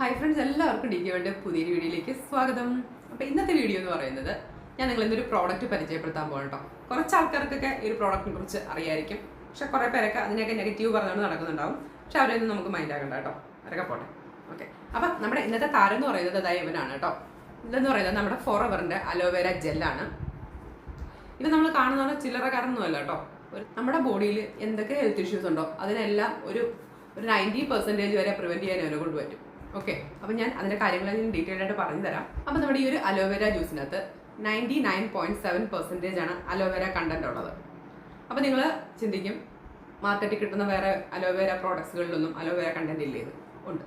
Hi friends എല്ലാവർക്കും D K വേണ്ട പുതിയൊരു വീഡിയോയിലേക്ക് സ്വാഗതം. അപ്പോൾ ഇന്നത്തെ വീഡിയോ എന്ന് പറയുന്നത് ഞാൻ നിങ്ങൾ ഇന്നൊരു പ്രോഡക്റ്റ് പരിചയപ്പെടുത്താൻ പോകണം കേട്ടോ കുറച്ച് ആൾക്കാർക്കൊക്കെ ഈ ഒരു പ്രോഡക്റ്റിനെ കുറിച്ച് അറിയായിരിക്കും. പക്ഷെ കുറേ പേരൊക്കെ അതിനൊക്കെ നെഗറ്റീവ് പറഞ്ഞുകൊണ്ട് നടക്കുന്നുണ്ടാവും. പക്ഷെ അവരെയൊന്നും നമുക്ക് മൈൻഡ് ആകണ്ട കേട്ടോ അവരൊക്കെ പോട്ടെ. ഓക്കെ അപ്പം നമ്മുടെ ഇന്നത്തെ താരം എന്ന് പറയുന്നത് അതായത് ഇവനാണ് കേട്ടോ ഇതെന്ന് പറയുന്നത് നമ്മുടെ ഫോറവറിന്റെ അലോവേര ജെല്ലാണ് ഇത് നമ്മൾ കാണുന്ന ചില്ലറക്കാരൊന്നുമല്ല കേട്ടോ നമ്മുടെ ബോഡിയിൽ എന്തൊക്കെ ഹെൽത്ത് ഇഷ്യൂസ് ഉണ്ടോ അതിനെല്ലാം ഒരു ഒരു നയന്റി പെർസെന്റേജ് വരെ പ്രിവെന്റ് ചെയ്യാൻ അവരെ കൊണ്ട് പറ്റും. ഓക്കെ അപ്പം ഞാൻ അതിന്റെ കാര്യങ്ങളെല്ലാം ഡീറ്റെയിൽ ആയിട്ട് പറഞ്ഞു തരാം അപ്പം നമ്മുടെ ഈ ഒരു aloe vera ജ്യൂസിനകത്ത് ninety nine point seven percentage ആണ് അലോവേര കണ്ടന്റ് ഉള്ളത്. അപ്പം നിങ്ങൾ ചിന്തിക്കും മാർക്കറ്റിൽ കിട്ടുന്ന വേറെ അലോവേര പ്രോഡക്ട്സുകളിലൊന്നും അലോവേര കണ്ടന്റ് ഇല്ലേ ഉണ്ട്.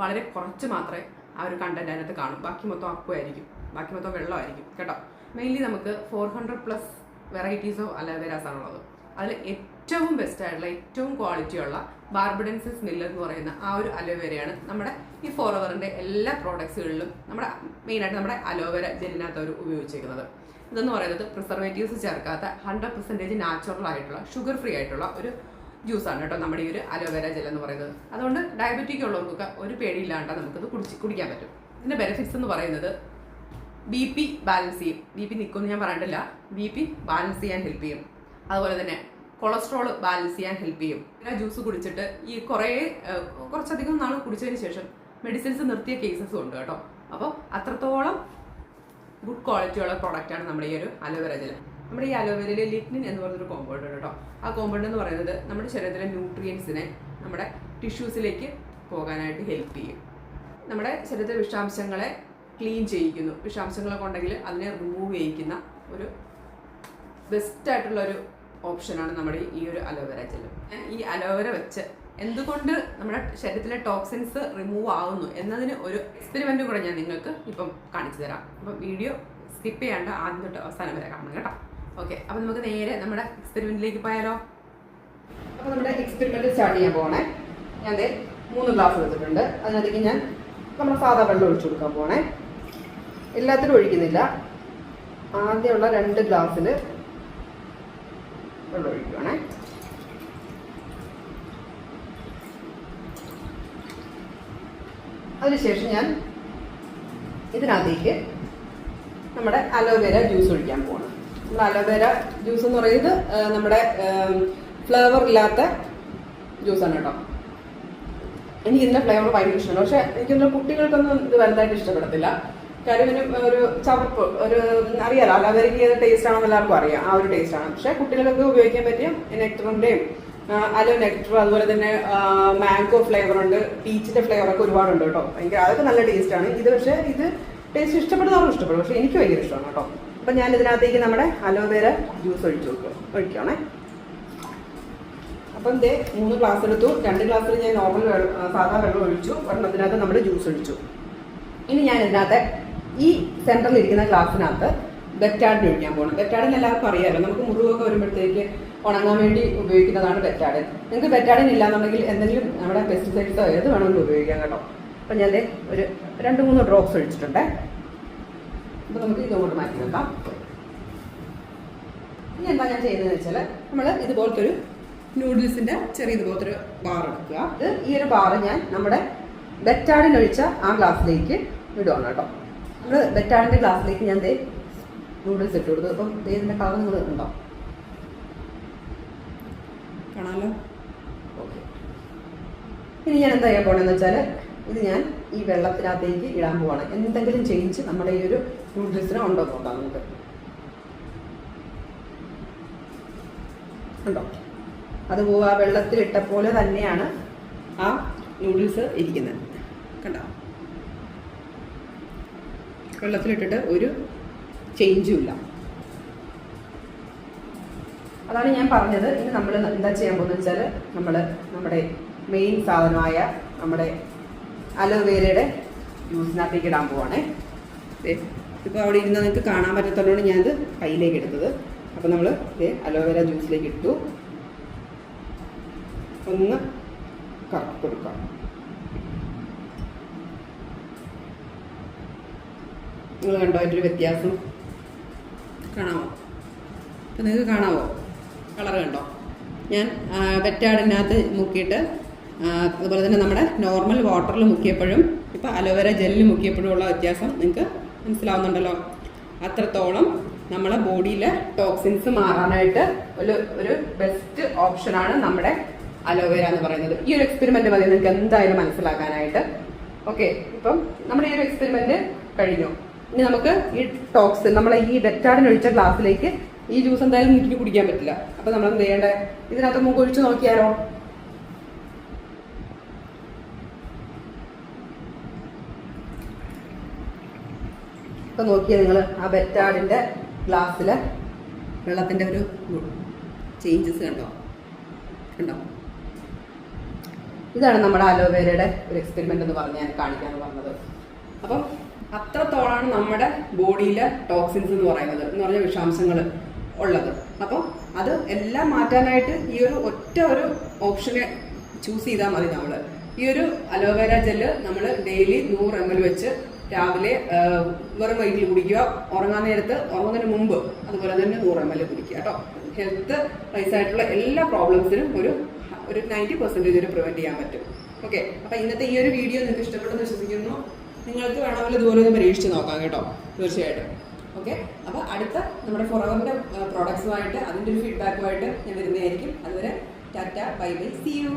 വളരെ കുറച്ച് മാത്രമേ ആ ഒരു കണ്ടന്റ് അതിനകത്ത് കാണും. ബാക്കി മൊത്തം അപ്പുമായിരിക്കും ബാക്കി മൊത്തം വെള്ളമായിരിക്കും. കേട്ടോ? മെയിൻലി നമുക്ക് four hundred plus varieties of aloe veras ആണുള്ളത് അതിൽ ഏറ്റവും ബെസ്റ്റ് ആയിട്ടുള്ള ഏറ്റവും ക്വാളിറ്റിയുള്ള ബാർബഡൻസിസ് മില്ലർ എന്ന് പറയുന്ന ആ ഒരു അലോവേരയാണ് നമ്മുടെ ഈ ഫോറവറിന്റെ എല്ലാ പ്രോഡക്ട്സുകളിലും നമ്മുടെ മെയിനായിട്ട് നമ്മുടെ അലോവേര ജെല്ലിനകത്ത് അവർ ഉപയോഗിച്ചിരിക്കുന്നത്. ഇതെന്ന് പറയുന്നത് പ്രിസർവേറ്റീവ്സ് ചേർക്കാത്ത ഹൺഡ്രഡ് പെർസെന്റേജ് നാച്ചുറൽ ആയിട്ടുള്ള ഷുഗർ ഫ്രീ ആയിട്ടുള്ള ഒരു ജ്യൂസാണ് കേട്ടോ നമ്മുടെ ഈ ഒരു അലോവേര ജെൽ എന്ന് പറയുന്നത്. അതുകൊണ്ട് ഡയബറ്റിക് ഉള്ളവർക്കൊക്കെ ഒരു പേടിയില്ലാണ്ട് നമുക്കത് കുടിച്ച് കുടിക്കാൻ പറ്റും. ഇതിന്റെ ബെനിഫിറ്റ്സ് എന്ന് പറയുന്നത് ബി പി ബാലൻസ് ചെയ്യും. ബി പി നിൽക്കുമെന്ന് ഞാൻ പറഞ്ഞിട്ടില്ല. ബി പി ബാലൻസ് ചെയ്യാൻ ഹെൽപ്പ് ചെയ്യും. അതുപോലെ തന്നെ കൊളസ്ട്രോൾ ബാലൻസ് ചെയ്യാൻ ഹെൽപ്പ് ചെയ്യും. ജ്യൂസ് കുടിച്ചിട്ട് ഈ കുറേ കുറച്ചധികം നാൾ കുടിച്ചതിന് ശേഷം മെഡിസിൻസ് നിർത്തിയ കേസസും ഉണ്ട് കേട്ടോ. അപ്പോൾ അത്രത്തോളം ഗുഡ് ക്വാളിറ്റിയുള്ള പ്രോഡക്റ്റാണ് നമ്മുടെ ഈ ഒരു അലോവേര ജെൽ നമ്മുടെ ഈ അലോവേരയിൽ ലിഗ്നിൻ എന്ന് പറഞ്ഞൊരു കോമ്പൗണ്ട് ഉണ്ട് കേട്ടോ. ആ കോമ്പൗണ്ട് എന്ന് പറയുന്നത് നമ്മുടെ ശരീരത്തിലെ ന്യൂട്രിയൻസിനെ നമ്മുടെ ടിഷ്യൂസിലേക്ക് പോകാനായിട്ട് ഹെൽപ്പ് ചെയ്യും. നമ്മുടെ ശരീരത്തിലെ വിഷാംശങ്ങളെ ക്ലീൻ ചെയ്യിക്കുന്നു. വിഷാംശങ്ങളൊക്കെ ഉണ്ടെങ്കിൽ അതിനെ റിമൂവ് ചെയ്യിക്കുന്ന ഒരു ബെസ്റ്റ് ആയിട്ടുള്ള ഒരു ഓപ്ഷനാണ് നമ്മുടെ ഈ ഒരു അലോവേര ജെൽ ഈ അലോവേര വെച്ച് എന്തുകൊണ്ട് നമ്മുടെ ശരീരത്തിലെ ടോക്സിൻസ് റിമൂവ് ആവുന്നു എന്നതിന് ഒരു എക്സ്പെരിമെന്റ് കൂടെ ഞാൻ നിങ്ങൾക്ക് ഇപ്പം കാണിച്ചു തരാം. അപ്പം വീഡിയോ സ്കിപ്പ് ചെയ്യാണ്ട് ആദ്യം തൊട്ട് അവസാനം വരെ കാണണം കേട്ടോ. ഓക്കെ അപ്പം നമുക്ക് നേരെ നമ്മുടെ എക്സ്പെരിമെന്റിലേക്ക് പോയാലോ? അപ്പോൾ നമ്മുടെ എക്സ്പെരിമെന്റ് സ്റ്റാർട്ട് ചെയ്യാൻ പോകണേ ഞാൻ മൂന്ന് ഗ്ലാസ് എടുത്തിട്ടുണ്ട്. അതിനകത്തേക്ക് ഞാൻ നമ്മുടെ സാധാ വെള്ളം ഒഴിച്ചു കൊടുക്കാൻ പോകണേ എല്ലാത്തിനും ഒഴിക്കുന്നില്ല. ആദ്യമുള്ള രണ്ട് ഗ്ലാസ്സിൽ വെള്ളം ഒഴിക്കുവാണേ. അതിനുശേഷം ഞാൻ ഇതിനകത്തേക്ക് നമ്മുടെ അലോവേര ജ്യൂസ് ഒഴിക്കാൻ പോകണം നമ്മുടെ അലോവേര ജ്യൂസ് എന്ന് പറയുന്നത് നമ്മുടെ ഫ്ലേവർ ഇല്ലാത്ത ജ്യൂസാണ് കേട്ടോ. എനിക്ക് ഇതിന്റെ ഫ്ലേവർ ഭയങ്കര ഇഷ്ടമാണ്. പക്ഷെ എനിക്കൊന്നും കുട്ടികൾക്കൊന്നും ഇത് വലുതായിട്ട് ഇഷ്ടപ്പെടത്തില്ല. കാര്യം ഇതിന് ഒരു ചവപ്പ് ഒരു അറിയാലോ അലോവേരയ്ക്ക് ഏത് ടേസ്റ്റ് ആണെന്ന് എല്ലാവർക്കും അറിയാം. ആ ഒരു ടേസ്റ്റ് ആണ്. പക്ഷെ കുട്ടികൾക്ക് ഉപയോഗിക്കാൻ പറ്റിയ നെക്ടറിന്റെയും അലോ നെക്ടർ അതുപോലെ തന്നെ മാംഗോ ഫ്ലേവർ ഉണ്ട് പീച്ചിന്റെ ഫ്ലേവർ ഒക്കെ ഒരുപാടുണ്ട് കേട്ടോ. ഭയങ്കര അതൊക്കെ നല്ല ടേസ്റ്റ് ആണ്. ഇത് പക്ഷേ ഇത് ടേസ്റ്റ് ഇഷ്ടപ്പെടുന്നവർക്ക് ഇഷ്ടപ്പെടും പക്ഷെ എനിക്ക് ഭയങ്കര ഇഷ്ടമാണ് കേട്ടോ. അപ്പൊ ഞാൻ ഇതിനകത്തേക്ക് നമ്മുടെ അലോവേര ജ്യൂസ് ഒഴിച്ചു കൊടുക്കും ഒഴിക്കണേ അപ്പം ദേ മൂന്ന് ഗ്ലാസ് എടുത്തു. രണ്ട് ഗ്ലാസ്സിൽ ഞാൻ നോർമൽ വെള്ളം സാധാ വെള്ളം ഒഴിച്ചു. ഒരെണ്ണത്തിനകത്ത് നമ്മൾ ജ്യൂസ് ഒഴിച്ചു. ഇനി ഞാൻ ഇതിനകത്ത് ഈ സെന്ററിൽ ഇരിക്കുന്ന ഗ്ലാസ്സിനകത്ത് ബെറ്റാഡിന് ഒഴിക്കാൻ പോകണം ബെറ്റാഡിന് എല്ലാവർക്കും അറിയാമല്ലോ നമുക്ക് മുറിവൊക്കെ വരുമ്പോഴത്തേക്ക് ഉണങ്ങാൻ വേണ്ടി ഉപയോഗിക്കുന്നതാണ് ബെറ്റാഡിൻ നിങ്ങൾക്ക് ബെറ്റാഡിൻ ഇല്ലാന്നുണ്ടെങ്കിൽ എന്തെങ്കിലും നമ്മുടെ പെസ്റ്റിസൈഡ്സോ ഏത് വേണമെങ്കിലും ഉപയോഗിക്കാം കേട്ടോ. അപ്പം ഞാൻ ഒരു രണ്ട് മൂന്ന് ഡ്രോപ്സ് ഒഴിച്ചിട്ടുണ്ട്. അപ്പോൾ നമുക്ക് ഇതുകൊണ്ട് മാറ്റി വെക്കാം. ഇനി എന്താ ഞാൻ ചെയ്യുന്നത് വെച്ചാൽ നമ്മൾ ഇതുപോലത്തെ ഒരു നൂഡിൽസിന്റെ ചെറിയ ഇതുപോലത്തെ ഒരു ബാർ എടുക്കുക. ഇത് ഈ ഒരു ബാർ ഞാൻ നമ്മുടെ ബെറ്റാഡിൻ ഒഴിച്ച ആ ഗ്ലാസ്സിലേക്ക് ഇടുകയാണ് കേട്ടോ. നമ്മൾ ബെറ്റാഡിന്റെ ഗ്ലാസ്സിലേക്ക് ഞാൻ ദേ നൂഡിൽസ് ഇട്ട് കൊടുത്തു. അപ്പം ദേ ഇതിന്റെ കളർ നിങ്ങൾ ഉണ്ടോ കാണാമല്ലോ ഓക്കെ. ഇനി ഞാൻ എന്താ ചെയ്യാൻ പോകണമെന്ന് വെച്ചാൽ ഇത് ഞാൻ ഈ വെള്ളത്തിനകത്തേക്ക് ഇടാൻ പോവാണ്. എന്തെങ്കിലും ചേഞ്ച് നമ്മുടെ ഈ ഒരു നൂഡിൽസിന് ഉണ്ടോ നോക്കാം നമുക്ക്. ഉണ്ടോ? അത് ആ വെള്ളത്തിലിട്ട പോലെ തന്നെയാണ് ആ നൂഡിൽസ് ഇരിക്കുന്നത്. കണ്ടോ? വെള്ളത്തിലിട്ടിട്ട് ഒരു ചേഞ്ചും ഇല്ല. അതാണ് ഞാൻ പറഞ്ഞത്. ഇനി നമ്മൾ എന്താ ചെയ്യാൻ പോകുന്നത് വെച്ചാൽ നമ്മൾ നമ്മുടെ മെയിൻ സാധനമായ നമ്മുടെ അലോവേരയുടെ ജ്യൂസിനകത്തേക്ക് ഇടാൻ പോവാണേ. ഇപ്പോൾ അവിടെ ഇരുന്ന് നിങ്ങൾക്ക് കാണാൻ പറ്റത്തുള്ളതുകൊണ്ട് ഞാനത് കയ്യിലേക്ക് എടുത്തത്. അപ്പോൾ നമ്മൾ അലോവേര ജ്യൂസിലേക്ക് ഇട്ടു. ഒന്ന് കറക്കി കൊടുക്കാം. നിങ്ങൾ കണ്ടോ അതിന്റെ ഒരു വ്യത്യാസം? കാണാമോ അപ്പം നിങ്ങൾക്ക് കാണാമോ കളർ കണ്ടോ? ഞാൻ വെറ്റാടിനകത്ത് മുക്കിയിട്ട് അതുപോലെ തന്നെ നമ്മുടെ നോർമൽ വാട്ടറിൽ മുക്കിയപ്പോഴും ഇപ്പം അലോവേര ജെല്ലിൽ മുക്കിയപ്പോഴും ഉള്ള വ്യത്യാസം നിങ്ങൾക്ക് മനസ്സിലാവുന്നുണ്ടല്ലോ. അത്രത്തോളം നമ്മളെ ബോഡിയിലെ ടോക്സിൻസ് മാറാനായിട്ട് ഒരു ഒരു ബെസ്റ്റ് ഓപ്ഷനാണ് നമ്മുടെ അലോവേര എന്ന് പറയുന്നത്. ഈ ഒരു എക്സ്പെരിമെന്റ് മതി നിങ്ങൾക്ക് എന്തായാലും മനസ്സിലാക്കാനായിട്ട്. ഓക്കെ ഇപ്പം നമ്മുടെ ഈ ഒരു എക്സ്പെരിമെന്റ് കഴിഞ്ഞു. ഇനി നമുക്ക് ഈ ടോക്സിൻ നമ്മളെ ഈ വെറ്റാടിനൊഴിച്ച ഗ്ലാസ്സിലേക്ക് ഈ ജ്യൂസ് എന്തായാലും വീട്ടിൽ കുടിക്കാൻ പറ്റില്ല. അപ്പൊ നമ്മൾ എന്ത് ചെയ്യണ്ടേ? ഇതിനകത്ത് നമുക്ക് ഒഴിച്ചു നോക്കിയാലോ? ഇപ്പൊ നോക്കിയാൽ നിങ്ങൾ ആ ബെറ്റാടിന്റെ ഗ്ലാസ്സിൽ വെള്ളത്തിന്റെ ഒരു ചേഞ്ചസ് കണ്ടോ? കണ്ടോ? ഇതാണ് നമ്മുടെ അലോവേരയുടെ ഒരു എക്സ്പെരിമെന്റ് എന്ന് പറഞ്ഞ് ഞാൻ കാണിക്കാൻ പറഞ്ഞത്. അപ്പം അത്രത്തോളാണ് നമ്മുടെ ബോഡിയിലെ ടോക്സിൻസ് എന്ന് പറയുന്നത്. എന്ന് പറഞ്ഞ വിഷാംശങ്ങൾ ഉള്ളത്. അപ്പോൾ അത് എല്ലാം മാറ്റാനായിട്ട് ഈ ഒരു ഒറ്റ ഒരു ഓപ്ഷനെ ചൂസ് ചെയ്താൽ മതി നമ്മൾ ഈ ഒരു അലോവേര ജെല്ല് നമ്മൾ ഡെയിലി നൂറ് എം എൽ വെച്ച് രാവിലെ വെറും വയറ്റിൽ കുടിക്കുക. ഉറങ്ങാൻ നേരത്ത് ഉറങ്ങുന്നതിന് മുമ്പ് അതുപോലെ തന്നെ നൂറ് എം എൽ കുടിക്കുക കേട്ടോ. ഹെൽത്ത് വൈസ് ആയിട്ടുള്ള എല്ലാ പ്രോബ്ലംസിനും ഒരു ഒരു നയന്റി പെർസെന്റേജ് ഒരു പ്രിവെന്റ് ചെയ്യാൻ പറ്റും. ഓക്കെ. അപ്പോൾ ഇന്നത്തെ ഈ ഒരു വീഡിയോ നിങ്ങൾക്ക് ഇഷ്ടപ്പെട്ടെന്ന് വിശ്വസിക്കുന്നു. നിങ്ങൾക്ക് വേണമെങ്കിൽ ഇതുപോലെ ഒന്ന് പരീക്ഷിച്ച് നോക്കാം കേട്ടോ. തീർച്ചയായിട്ടും. ഓക്കെ അപ്പോൾ അടുത്ത നമ്മുടെ ഫൊറവറിന്റെ പ്രോഡക്ട്സുമായിട്ട് അതിന്റെ ഒരു ഫീഡ്ബാക്കുമായിട്ട് ഞാൻ വരുന്നതായിരിക്കും. അതുവരെ tata bye bye see you